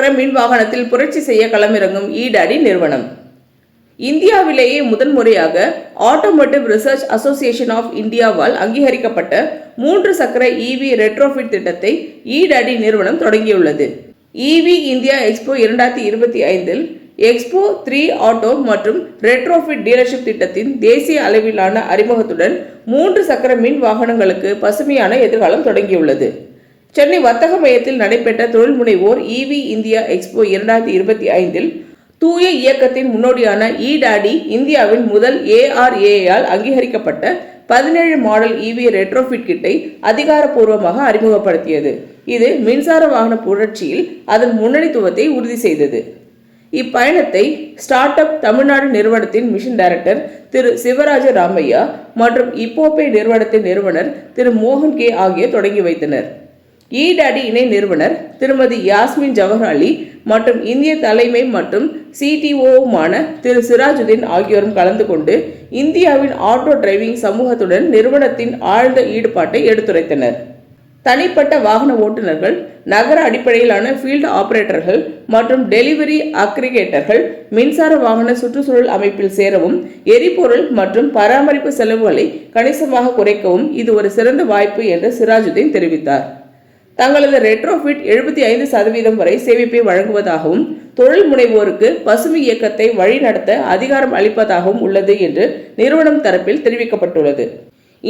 சக்கர மின் வாகனத்தில் புரட்சி செய்ய களமிறங்கும் ஈடாடி நிறுவனம். இந்தியாவிலேயே முதன்முறையாக ஆட்டோமோட்டிவ் ரிசர்ச் அசோசியேஷன் ஆஃப் இந்தியாவால் அங்கீகரிக்கப்பட்ட மூன்று சக்கர இவி ரெட்ரோஃபிட் திட்டத்தை ஈடாடி நிறுவனம் தொடங்கியுள்ளது. இவி இந்தியா எக்ஸ்போ இரண்டாயிரத்தி இருபத்தி ஐந்தில் எக்ஸ்போ த்ரீ ஆட்டோ மற்றும் ரெட்ரோஃபிட் டீலர்ஷிப் திட்டத்தின் தேசிய அளவிலான அறிமுகத்துடன் மூன்று சக்கர மின் வாகனங்களுக்கு பசுமையான எதிர்காலம் தொடங்கியுள்ளது. சென்னை வர்த்தக மையத்தில் நடைபெற்ற தொழில் முனைவோர் இவி இந்தியா எக்ஸ்போ இரண்டாயிரத்தி இருபத்தி ஐந்தில் தூய இயக்கத்தின் முன்னோடியான ஈடாடி இந்தியாவின் முதல் ஏஆர்ஏயால் அங்கீகரிக்கப்பட்ட பதினேழு மாடல் இவி ரெட்ரோஃபிட் கிட்டை அதிகாரப்பூர்வமாக அறிமுகப்படுத்தியது. இது மின்சார வாகன புரட்சியில் அதன் முன்னணித்துவத்தை உறுதி செய்தது. இப்பயணத்தை ஸ்டார்ட் அப் தமிழ்நாடு நிறுவனத்தின் மிஷன் டைரக்டர் திரு சிவராஜ ராமையா மற்றும் இப்போபே நிறுவனத்தின் நிறுவனர் திரு மோகன் கே ஆகியோர் தொடங்கி வைத்தனர். ஈடாடி இணை நிறுவனர் திருமதி யாஸ்மின் ஜவஹர் அலி மற்றும் இந்திய தலைமை மற்றும் சிடிஓவுமான திரு சிராஜுதீன் ஆகியோரும் கலந்து கொண்டு இந்தியாவின் ஆட்டோ டிரைவிங் சமூகத்துடன் நிறுவனத்தின் ஆழ்ந்த ஈடுபாட்டை எடுத்துரைத்தனர். தனிப்பட்ட வாகன ஓட்டுநர்கள் நகர அடிப்படையிலான ஃபீல்டு ஆபரேட்டர்கள் மற்றும் டெலிவரி அக்ரிகேட்டர்கள் மின்சார வாகன சுற்றுச்சூழல் அமைப்பில் சேரவும் எரிபொருள் மற்றும் பராமரிப்பு செலவுகளை கணிசமாக குறைக்கவும் இது ஒரு சிறந்த வாய்ப்பு என்று சிராஜுதீன் தெரிவித்தார். தங்களது ரெட்ரோஃபிட் எழுபத்தி ஐந்து சதவீதம் வரை சேமிப்பை வழங்குவதாகவும் தொழில் முனைவோருக்கு பசுமை இயக்கத்தை வழிநடத்த அதிகாரம் அளிப்பதாகவும் உள்ளது என்று நிறுவனம் தரப்பில் தெரிவிக்கப்பட்டுள்ளது.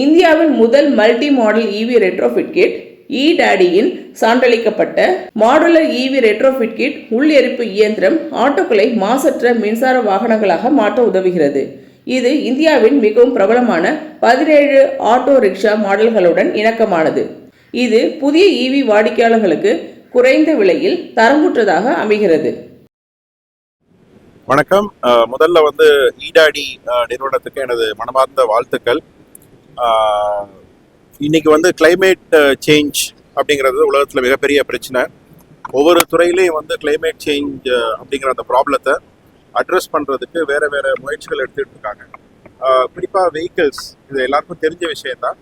இந்தியாவின் முதல் multi modal EV retrofit kit இ டாடியின் சான்றளிக்கப்பட்ட மாடுலர் இவி ரெட்ரோஃபிட் கிட் உள் எரிப்பு இயந்திரம் ஆட்டோக்களை மாசற்ற மின்சார வாகனங்களாக மாற்ற உதவுகிறது. இது இந்தியாவின் மிகவும் பிரபலமான பதினேழு ஆட்டோ ரிக்ஷா மாடல்களுடன் இணக்கமானது. இது புதிய இவி வாடிக்கையாளர்களுக்கு குறைந்த விலையில் தரமுற்றதாக அமைகிறது. வணக்கம். முதல்ல வந்து ஈடாடி நிறுவனத்துக்கு எனது மனமார்ந்த வாழ்த்துக்கள். இன்னைக்கு வந்து கிளைமேட் சேஞ்ச் அப்படிங்கிறது உலகத்தில் மிகப்பெரிய பிரச்சனை. ஒவ்வொரு துறையிலையும் வந்து கிளைமேட் சேஞ்ச் அப்படிங்கிற அந்த ப்ராப்ளத்தை அட்ரஸ் பண்ணுறதுக்கு வேற வேறு முயற்சிகள் எடுத்துகிட்டு இருக்காங்க. குறிப்பாக வெஹிக்கிள்ஸ் இது எல்லாருக்கும் தெரிஞ்ச விஷயம்தான்.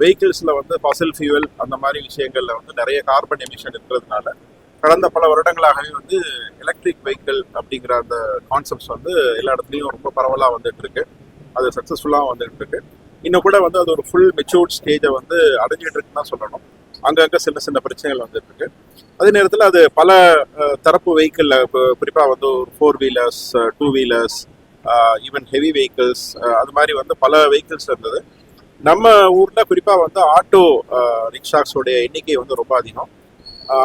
வெஹிக்கிள்ஸில் வந்து fossil ஃபியூவல் அந்த மாதிரி விஷயங்களில் வந்து நிறைய கார்பன் எமிஷன் இருக்கிறதுனால கடந்த பல வருடங்களாகவே வந்து எலக்ட்ரிக் வெஹிக்கிள் அப்படிங்கிற அந்த கான்செப்ட்ஸ் வந்து எல்லா இடத்துலையும் ரொம்ப பரவலாக வந்துட்டு இருக்கு. அது சக்ஸஸ்ஃபுல்லாக வந்துட்டு இருக்கு. இன்னும் கூட வந்து அது ஒரு ஃபுல் மெச்சூர்ட் ஸ்டேஜை வந்து அடைஞ்சிட்டு இருக்குன்னு தான் சொல்லணும். அங்கங்கே சின்ன சின்ன பிரச்சனைகள் வந்துட்டு இருக்கு. அதே நேரத்தில் அது பல தரப்பு வெஹிக்கிளில் குறிப்பாக வந்து ஒரு four wheelers two wheelers even heavy vehicles அது மாதிரி வந்து பல வெஹிக்கிள்ஸ் இருந்தது. நம்ம ஊரில் குறிப்பாக வந்து ஆட்டோ ரிக்ஷாஸோடைய எண்ணிக்கை வந்து ரொம்ப அதிகம்.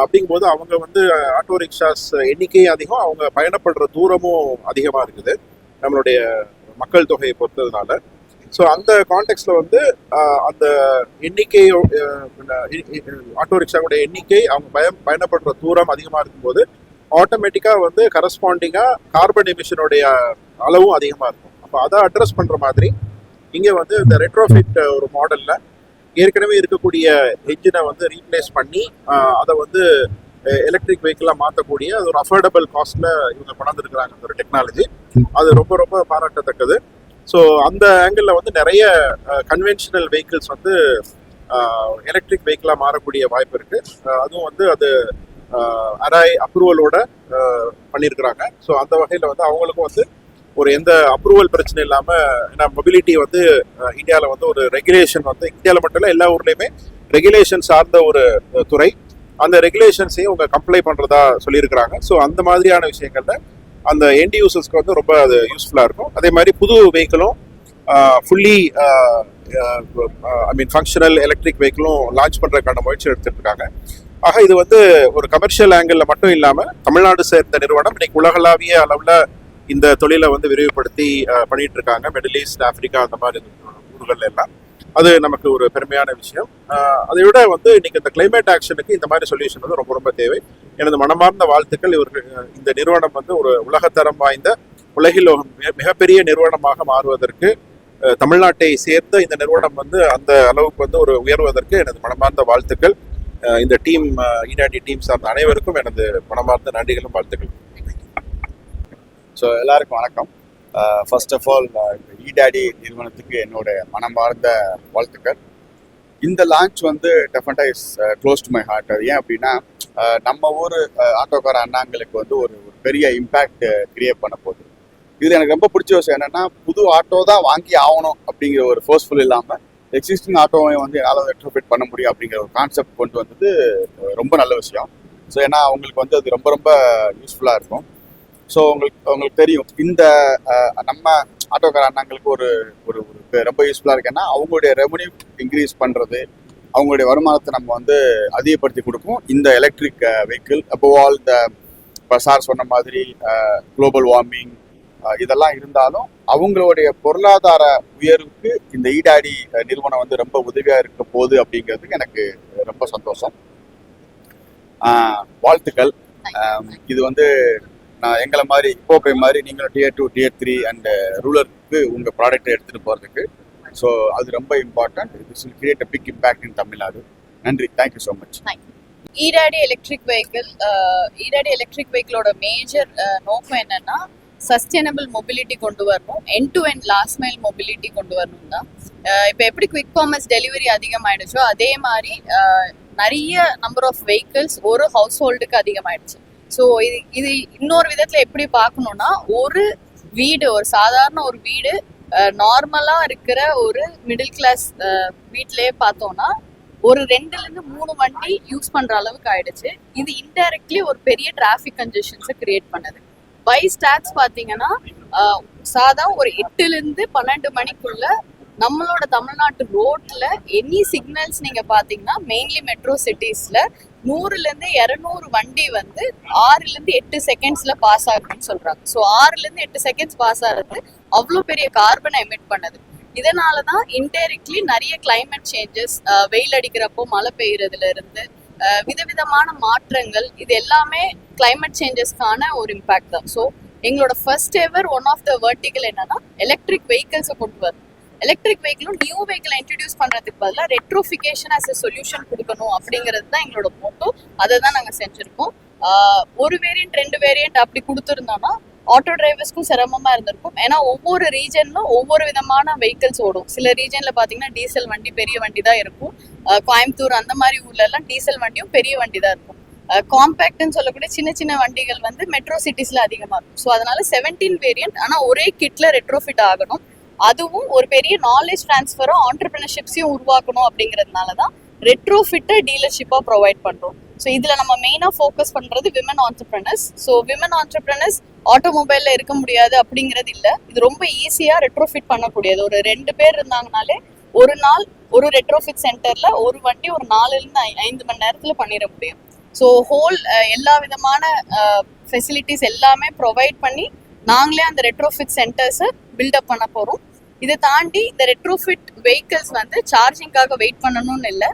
அப்படிங்கும்போது அவங்க வந்து ஆட்டோ ரிக்ஷாஸ் எண்ணிக்கை அதிகம். அவங்க பயணப்படுற தூரமும் அதிகமாக இருக்குது. நம்மளுடைய மக்கள் தொகையை பொறுத்ததுனால. ஸோ அந்த கான்டெக்ட்ல வந்து அந்த எண்ணிக்கை ஆட்டோ ரிக்ஷாவோட எண்ணிக்கை அவங்க பயம் பயணப்படுற தூரம் அதிகமாக இருக்கும்போது ஆட்டோமேட்டிக்காக வந்து கரஸ்பாண்டிங்காக கார்பன் எமிஷனுடைய அளவும் அதிகமாக இருக்கும். அப்போ அதை அட்ரஸ் பண்ணுற மாதிரி இங்கே வந்து இந்த ரெட்ரோஃபிட் ஒரு மாடலில் ஏற்கனவே இருக்கக்கூடிய என்ஜினை வந்து ரீப்ளேஸ் பண்ணி அதை வந்து எலக்ட்ரிக் வெஹிக்கிளாக மாற்றக்கூடிய அது ஒரு அஃபோர்டபுள் காஸ்ட்ல இவங்க கொண்டாந்துருக்குறாங்க அந்த ஒரு டெக்னாலஜி அது ரொம்ப ரொம்ப பாராட்டத்தக்கது. ஸோ அந்த ஆங்கிளில் வந்து நிறைய கன்வென்ஷனல் வெஹிக்கிள்ஸ் வந்து எலக்ட்ரிக் வெஹிக்கிளாக மாறக்கூடிய வாய்ப்பு இருக்கு. அதுவும் வந்து அது அராய் அப்ரூவலோட பண்ணியிருக்கிறாங்க ஸோ அந்த வகையில் வந்து அவங்களுக்கும் வந்து ஒரு எந்த அப்ரூவல் பிரச்சனை இல்லாமல் ஏன்னா மொபிலிட்டி வந்து இந்தியாவில் வந்து ஒரு ரெகுலேஷன் வந்து இந்தியாவில் மட்டும் இல்லை எல்லா ஊர்லேயுமே ரெகுலேஷன் சார்ந்த ஒரு துறை. அந்த ரெகுலேஷன்ஸையும் அவங்க கம்ப்ளை பண்ணுறதா சொல்லியிருக்கிறாங்க. ஸோ அந்த மாதிரியான விஷயங்கள்ல அந்த எண்ட் யூசர்ஸ்க்கு வந்து ரொம்ப அது யூஸ்ஃபுல்லாக இருக்கும். அதே மாதிரி புது வெஹிக்கிளும் fully I mean functional electric வெஹிக்கிளும் launch பண்ணுறதுக்கான முயற்சி எடுத்துட்டு இருக்காங்க ஆக இது வந்து ஒரு கமர்ஷியல் ஆங்கிளில் மட்டும் இல்லாமல் தமிழ்நாடு சேர்ந்த நிறுவனம் இன்னைக்கு உலகளாவிய அளவில் இந்த தொழிலை வந்து விரிவுபடுத்தி பண்ணிட்டு இருக்காங்க மிடில் ஈஸ்ட் ஆப்பிரிக்கா அந்த மாதிரி ஊர்கள் எல்லாம். அது நமக்கு ஒரு பெருமையான விஷயம். அதை விட வந்து இன்னைக்கு இந்த கிளைமேட் ஆக்ஷனுக்கு இந்த மாதிரி சொல்யூஷன் வந்து ரொம்ப ரொம்ப தேவை. எனது மனமார்ந்த வாழ்த்துக்கள். இவர்கள் இந்த நிறுவனம் வந்து ஒரு உலகத்தரம் வாய்ந்த உலகில் மிகப்பெரிய நிறுவனமாக மாறுவதற்கு தமிழ்நாட்டை சேர்ந்த இந்த நிறுவனம் வந்து அந்த அளவுக்கு வந்து ஒரு உயர்வதற்கு எனது மனமார்ந்த வாழ்த்துக்கள். இந்த டீம் ஈடாடி டீம் சார்ந்த அனைவருக்கும் எனது மனமார்ந்த நன்றிகளும் வாழ்த்துக்கள் ஸோ எல்லாருக்கும் வணக்கம். ஃபர்ஸ்ட் ஆஃப் ஆல் இந்த ஈடாடி நிறுவனத்துக்கு என்னோட மனமார்ந்த வாழ்த்துக்கள். இந்த லான்ச் வந்து டெஃபினட்டாக is close to my heart அது ஏன் அப்படின்னா uh, நம்ம ஊர் uh, ஆட்டோக்கார அண்ணாங்களுக்கு வந்து ஒரு ஒரு பெரிய இம்பேக்ட் கிரியேட் uh, பண்ண போகுது. இது எனக்கு ரொம்ப பிடிச்ச விஷயம் என்னன்னா புது ஆட்டோ தான் வாங்கி ஆகணும் அப்படிங்கிற ஒரு ஃபோர்ஸ்ஃபுல் இல்லாமல் எக்ஸிஸ்டிங் ஆட்டோவை வந்து என்னால் ரெட்ரோஃபிட் பண்ண முடியும் அப்படிங்கிற ஒரு கான்செப்ட் கொண்டு வந்தது ரொம்ப நல்ல விஷயம். ஸோ ஏன்னா அவங்களுக்கு வந்து அது ரொம்ப ரொம்ப யூஸ்ஃபுல்லாக இருக்கும். ஸோ உங்களுக்கு உங்களுக்கு தெரியும். இந்த நம்ம ஆட்டோக்கார அண்ணாங்களுக்கு ஒரு ஒரு ரொம்ப யூஸ்ஃபுல்லாக இருக்குன்னா அவங்களுடைய ரெவன்யூ இன்க்ரீஸ் பண்ணுறது அவங்களுடைய வருமானத்தை நம்ம வந்து அதிகப்படுத்தி கொடுக்கும். இந்த எலக்ட்ரிக் வெஹிக்கிள் அப்போ ஆல் இந்த இப்போ சார் சொன்ன மாதிரி குளோபல் வார்மிங் இதெல்லாம் இருந்தாலும் அவங்களுடைய பொருளாதார உயர்வுக்கு இந்த ஈடாடி நிறுவனம் வந்து ரொம்ப உதவியாக இருக்க போகுது அப்படிங்கிறதுக்கு எனக்கு ரொம்ப சந்தோஷம். வாழ்த்துக்கள். இது வந்து நான் எங்களை மாதிரி இப்போப்பை மாதிரி நீங்களும் tier two tier three and ரூலருக்கு உங்கள் ப்ராடக்டை எடுத்துகிட்டு போகிறதுக்கு ஸோ அது ரொம்ப important it's will create a big impact in Tamil Nadu நன்றி. Thank you so much ஈராடி electric vehicle ஈராடி electric வெஹிக்கிளோட மேஜர் நோக்கம் என்னன்னா சஸ்டைனபிள் மொபிலிட்டி கொண்டு வரணும். End to end last mile mobility கொண்டு வரணும் தான். இப்போ எப்படி குவிக் காமர்ஸ் டெலிவரி அதிகமாயிடுச்சோ அதே மாதிரி நிறைய நம்பர் ஆஃப் வெஹிக்கிள்ஸ் ஒரு ஹவுஸ் ஹோல்டுக்கு அதிகமாயிடுச்சு. ஸோ இது இது இன்னொரு விதத்தில் எப்படி பார்க்கணும்னா ஒரு வீடு ஒரு சாதாரண ஒரு வீடு நார்மலாக இருக்கிற ஒரு மிடில் கிளாஸ் வீட்டிலேயே பார்த்தோம்னா ஒரு ரெண்டுல இருந்து மூணு வண்டி யூஸ் பண்ற அளவுக்கு ஆயிடுச்சு. இது இன்டைரக்ட்லி ஒரு பெரிய டிராஃபிக் கன்ஜெஷன்ஸை கிரியேட் பண்ணுது. பை ஸ்டாட்ஸ் பாத்தீங்கன்னா சாதா ஒரு எட்டுல இருந்து பன்னெண்டு மணிக்குள்ள நம்மளோட தமிழ்நாட்டு ரோட்ல எனி சிக்னல்ஸ் நீங்க பாத்தீங்கன்னா மெயின்லி மெட்ரோ சிட்டிஸ்ல நூறுல இருந்து இருநூறு வண்டி வந்து ஆறுல இருந்து எட்டு செகண்ட்ஸ்ல பாஸ் ஆகுதுன்னு சொல்றாங்க. ஸோ ஆறுல இருந்து எட்டு செகண்ட்ஸ் பாஸ் ஆகுறது அவ்வளோ பெரிய கார்பனை எமிட் பண்ணுது. இதனால தான் இன்டைரக்ட்லி நிறைய கிளைமேட் சேஞ்சஸ் வெயில் அடிக்கிறப்போ மழை பெய்யறதுல இருந்து விதவிதமான மாற்றங்கள் இது எல்லாமே கிளைமேட் சேஞ்சஸ்க்கான ஒரு இம்பாக்ட் தான். ஸோ எங்களோட first ever one of the vertical என்னன்னா எலக்ட்ரிக் வெஹிக்கிள்ஸை கொண்டு வருது. எலக்ட்ரிக் வெஹிக்கிளும் நியூ வெஹிக்கிளை இன்ட்ரடியூஸ் பண்ணுறதுக்கு பதிலாக ரெட்ரோஃபிகேஷன் ஆஸ் எ சொல்யூஷன் கொடுக்கணும் அப்படிங்கிறது தான் எங்களோட மோட்டோ அதை தான் நாங்கள் செஞ்சுருக்கோம். ஒரு வேரியன்ட் ரெண்டு வேரியன்ட் அப்படி கொடுத்துருந்தோம்னா ஆட்டோ டிரைவர்ஸ்க்கும் சிரமமா இருந்திருக்கும். ஏன்னா ஒவ்வொரு ரீஜன்லும் ஒவ்வொரு விதமான வெஹிக்கிள்ஸ் ஓடும். சில ரீஜன்ல பாத்தீங்கன்னா டீசல் வண்டி பெரிய வண்டி தான் இருக்கும் கோயம்புத்தூர் அந்த மாதிரி ஊர்ல எல்லாம் டீசல் வண்டியும் பெரிய வண்டி தான் இருக்கும் காம்பேக்ட்னு சொல்லக்கூடிய சின்ன சின்ன வண்டிகள் வந்து மெட்ரோ சிட்டிஸ்ல அதிகமா இருக்கும். ஸோ அதனால செவன்டீன் வேரியன்ட் ஆனா ஒரே கிட்ல ரெட்ரோஃபிட் ஆகணும். அதுவும் ஒரு பெரிய நாலேஜ் ட்ரான்ஸ்ஃபரும் ஆண்டர்பிரினர்ஷிப்ஸையும் உருவாக்கணும் அப்படிங்கிறதுனால தான் ரெட்ரோஃபிட்டை டீலர்ஷிப்பாக ப்ரொவைட் பண்ணுறோம் ஸோ இதில் நம்ம மெயினாக ஃபோக்கஸ் பண்ணுறது women entrepreneurs so women entrepreneurs ஆட்டோமொபைலில் இருக்க முடியாது அப்படிங்கிறது இல்லை. இது ரொம்ப ஈஸியாக ரெட்ரோஃபிட் பண்ணக்கூடியது. ஒரு ரெண்டு பேர் இருந்தாங்கனாலே ஒரு நாள் ஒரு ரெட்ரோஃபிட் சென்டரில் ஒரு வண்டி ஒரு நாலுலேருந்து ஐந்து மணி நேரத்தில் பண்ணிட முடியும். ஸோ ஹோல் எல்லா விதமான ஃபெசிலிட்டிஸ் எல்லாமே ப்ரொவைட் பண்ணி நாங்களே அந்த ரெட்ரோஃபிட் சென்டர்ஸை பில்டப் பண்ண போகிறோம் இதை தாண்டி இந்த ரெட்ரோஃபிட் வெஹிக்கிள்ஸ் வந்து சார்ஜிங்காக வெயிட் பண்ணணும்னு இல்லை.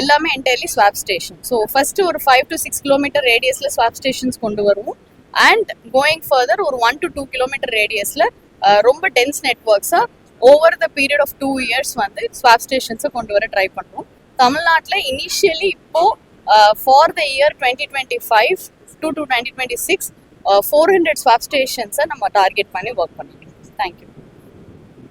எல்லாமே entirely swap station so first ஒரு ஃபைவ் டு சிக்ஸ் கிலோமீட்டர் ரேடியஸில் ஸ்வாப் ஸ்டேஷன்ஸ் கொண்டு வருவோம். அண்ட் கோயிங் ஃபர்தர் ஒரு ஒன் டு டூ கிலோமீட்டர் ரேடியஸில் ரொம்ப dense நெட்ஒர்க்ஸாக over the period of two years வந்து ஸ்வாப் ஸ்டேஷன்ஸை கொண்டு வர ட்ரை பண்ணுறோம் தமிழ்நாட்டில் இனிஷியலி இப்போ for the year twenty twenty five to to twenty twenty six four hundred swap ஸ்டேஷன்ஸை நம்ம டார்கெட் பண்ணி ஒர்க் பண்ணிட்டோம் தேங்க்யூ